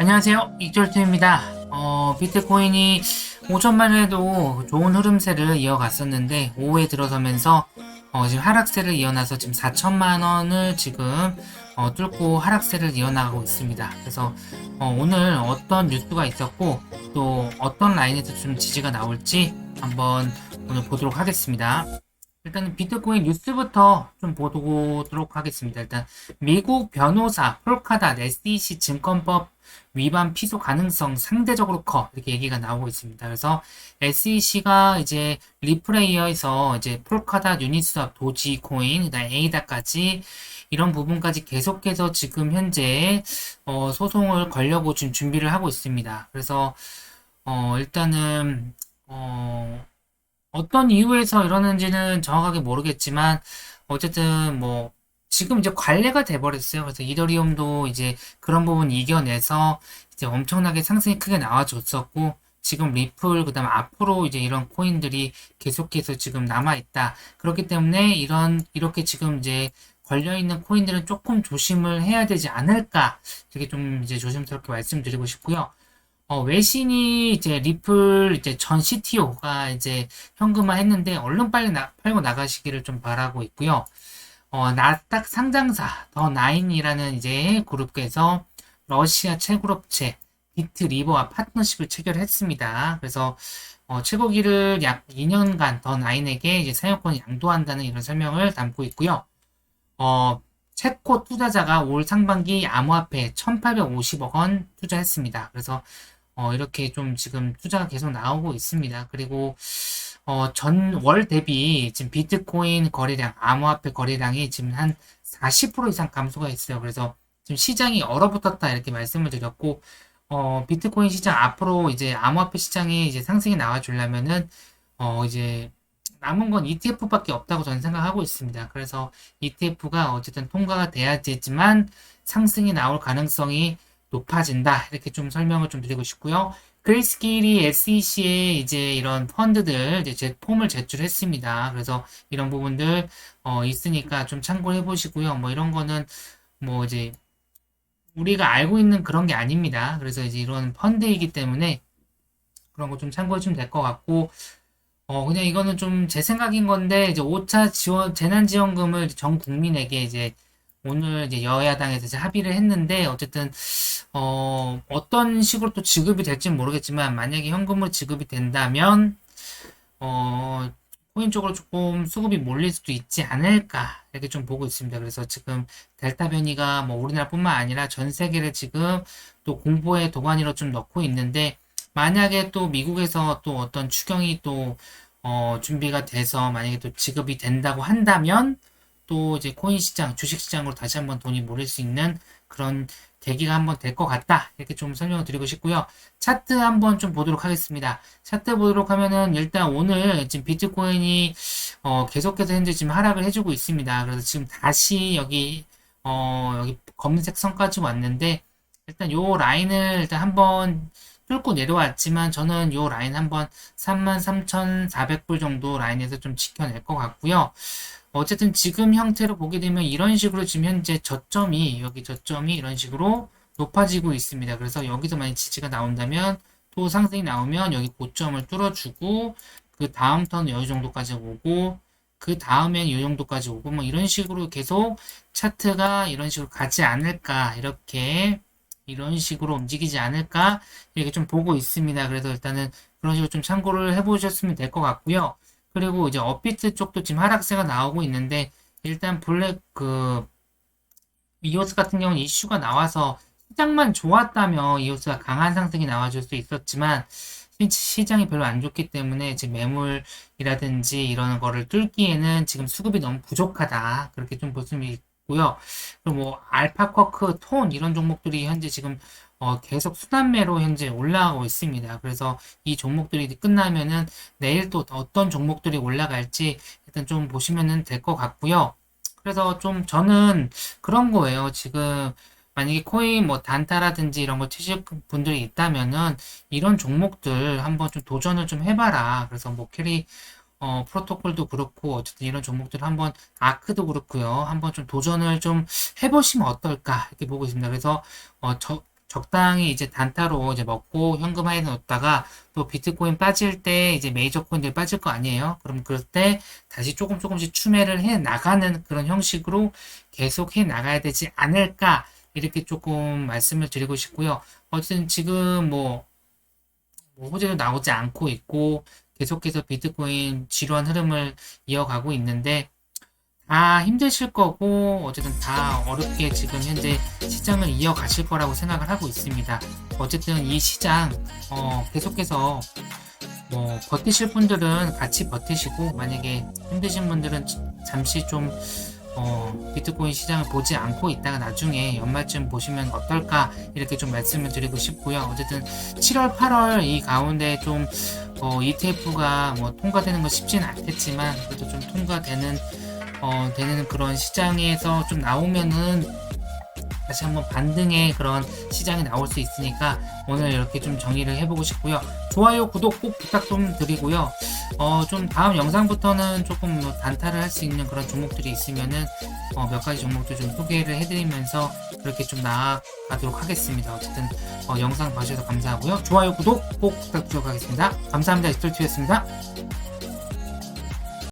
안녕하세요. 익절투입니다. 어, 비트코인이 오전만 해도 좋은 흐름세를 이어갔었는데 오후에 들어서면서 어, 지금 하락세를 이어나서 지금 4천만 원을 지금 어, 뚫고 하락세를 이어나가고 있습니다. 그래서 어, 오늘 어떤 뉴스가 있었고 또 어떤 라인에서 좀 지지가 나올지 한번 오늘 보도록 하겠습니다. 일단 비트코인 뉴스부터 좀 보도록 하겠습니다. 일단 미국 변호사 폴카닷 SEC 증권법 위반 피소 가능성 상대적으로 커 이렇게 얘기가 나오고 있습니다. 그래서 SEC가 이제 리플레이어에서 이제 폴카닷, 유니스왑, 도지코인, 에이다까지 이런 부분까지 계속해서 지금 현재 어, 소송을 걸려고 지금 준비를 하고 있습니다. 그래서 어, 일단은 어, 어떤 이유에서 이러는지는 정확하게 모르겠지만 어쨌든 뭐 지금 이제 관례가 돼버렸어요. 그래서 이더리움도 이제 그런 부분 이겨내서 이제 엄청나게 상승이 크게 나와줬었고 지금 리플 그다음 앞으로 이제 이런 코인들이 계속해서 지금 남아 있다. 그렇기 때문에 이런 이렇게 지금 이제 걸려 있는 코인들은 조금 조심을 해야 되지 않을까 이렇게 좀 이제 조심스럽게 말씀드리고 싶고요. 어, 외신이 이제 리플 이제 전 CTO가 이제 현금화 했는데 얼른 빨리 나, 팔고 나가시기를 좀 바라고 있고요. 어, 나스닥 상장사 더 나인이라는 이제 그룹에서 러시아 채굴업체 비트 리버와 파트너십을 체결했습니다. 그래서 어, 최고기를 약 2년간 더 나인에게 이제 사용권을 양도한다는 이런 설명을 담고 있고요. 어, 체코 투자자가 올 상반기 암호화폐 1,850억 원 투자했습니다. 그래서 어, 이렇게 좀 지금 투자가 계속 나오고 있습니다. 그리고 어, 전월 대비 지금 비트코인 거래량, 암호화폐 거래량이 지금 한 40% 이상 감소가 있어요. 그래서 지금 시장이 얼어붙었다 이렇게 말씀을 드렸고, 어, 비트코인 시장 앞으로 이제 암호화폐 시장이 이제 상승이 나와주려면은, 어, 이제 남은 건 ETF밖에 없다고 저는 생각하고 있습니다. 그래서 ETF가 어쨌든 통과가 돼야 되지만 상승이 나올 가능성이 높아진다. 이렇게 좀 설명을 좀 드리고 싶고요. 그레이스케일이 SEC에 이제 이런 펀드들 이제 제 폼을 제출했습니다. 그래서 이런 부분들 어, 있으니까 좀 참고해 보시고요. 뭐 이런 거는 뭐 이제 우리가 알고 있는 그런 게 아닙니다. 그래서 이제 이런 펀드이기 때문에 그런 거 좀 참고해 주면 될 것 같고 어 그냥 이거는 좀 제 생각인 건데 이제 5차 지원 재난 지원금을 전 국민에게 이제 오늘 이제 여야당에서 이제 합의를 했는데 어쨌든 어 어떤 식으로 또 지급이 될지는 모르겠지만 만약에 현금으로 지급이 된다면 어 코인 쪽으로 조금 수급이 몰릴 수도 있지 않을까 이렇게 좀 보고 있습니다. 그래서 지금 델타 변이가 뭐 우리나라뿐만 아니라 전 세계를 지금 또 공포의 도가니로 좀 넣고 있는데 만약에 또 미국에서 또 어떤 추경이 또 어, 준비가 돼서 만약에 또 지급이 된다고 한다면 또 이제 코인 시장, 주식 시장으로 다시 한번 돈이 몰릴 수 있는 그런 계기가 한번 될 것 같다. 이렇게 좀 설명을 드리고 싶고요. 차트 한번 좀 보도록 하겠습니다. 차트 보도록 하면은 일단 오늘 지금 비트코인이 어, 계속해서 현재 지금 하락을 해주고 있습니다. 그래서 지금 다시 여기 어, 여기 검은색 선까지 왔는데 일단 요 라인을 일단 한번 뚫고 내려왔지만 저는 요 라인 한번 33,400불 정도 라인에서 좀 지켜낼 것 같고요. 어쨌든 지금 형태로 보게 되면 이런 식으로 지금 현재 저점이 여기 저점이 이런 식으로 높아지고 있습니다. 그래서 여기서 만약 지지가 나온다면 또 상승이 나오면 여기 고점을 뚫어주고 그 다음 턴 여기 정도까지 오고 그 다음엔 이 정도까지 오고 뭐 이런 식으로 계속 차트가 이런 식으로 가지 않을까 이렇게 이런 식으로 움직이지 않을까 이렇게 좀 보고 있습니다. 그래서 일단은 그런 식으로 좀 참고를 해보셨으면 될 것 같고요. 그리고 이제 업비트 쪽도 지금 하락세가 나오고 있는데 일단 블랙 그 이오스 같은 경우는 이슈가 나와서 시장만 좋았다면 이오스가 강한 상승이 나와줄 수 있었지만 시장이 별로 안 좋기 때문에 지금 매물이라든지 이런 거를 뚫기에는 지금 수급이 너무 부족하다. 그렇게 좀 볼 수 있 고요. 그리고 뭐 알파쿼크, 톤 이런 종목들이 현재 지금 어, 계속 순환매로 현재 올라가고 있습니다. 그래서 이 종목들이 끝나면은 내일 또 어떤 종목들이 올라갈지 일단 좀 보시면은 될 것 같고요. 그래서 좀 저는 그런 거예요. 지금 만약에 코인 뭐 단타라든지 이런 걸 치실 분들이 있다면은 이런 종목들 한번 좀 도전을 좀 해봐라. 그래서 뭐 캐리 어, 프로토콜도 그렇고 어쨌든 이런 종목들 한번 아크도 그렇고요. 한번 좀 도전을 좀 해보시면 어떨까 이렇게 보고 있습니다. 그래서 어, 저 적당히 이제 단타로 이제 먹고 현금 하에 넣었다가 또 비트코인 빠질 때 이제 메이저 코인들 빠질 거 아니에요. 그럼 그럴 때 다시 조금 조금씩 추매를 해 나가는 그런 형식으로 계속 해 나가야 되지 않을까 이렇게 조금 말씀을 드리고 싶고요. 어쨌든 지금 뭐, 뭐 호재도 나오지 않고 있고 계속해서 비트코인 지루한 흐름을 이어가고 있는데 다 힘드실 거고 어쨌든 다 어렵게 지금 현재 시장을 이어가실 거라고 생각을 하고 있습니다. 어쨌든 이 시장 어, 계속해서 뭐 버티실 분들은 같이 버티시고 만약에 힘드신 분들은 잠시 좀 어, 비트코인 시장을 보지 않고 있다가 나중에 연말쯤 보시면 어떨까 이렇게 좀 말씀을 드리고 싶고요. 어쨌든 7월, 8월 이 가운데 좀 어, ETF가 뭐 통과되는 건 쉽지는 않겠지만 그래도 좀 통과되는 어, 되는 그런 시장에서 좀 나오면은 다시 한번 반등의 그런 시장이 나올 수 있으니까 오늘 이렇게 좀 정의를 해보고 싶고요. 좋아요, 구독 꼭 부탁 좀 드리고요. 어, 좀 다음 영상부터는 조금 뭐 단타를 할 수 있는 그런 종목들이 있으면은 어, 몇 가지 종목들 좀 소개를 해드리면서 그렇게 좀 나아가도록 하겠습니다. 어쨌든 어, 영상 봐주셔서 감사하고요. 좋아요, 구독 꼭 부탁드리도록 하겠습니다. 감사합니다. 이스톨티였습니다.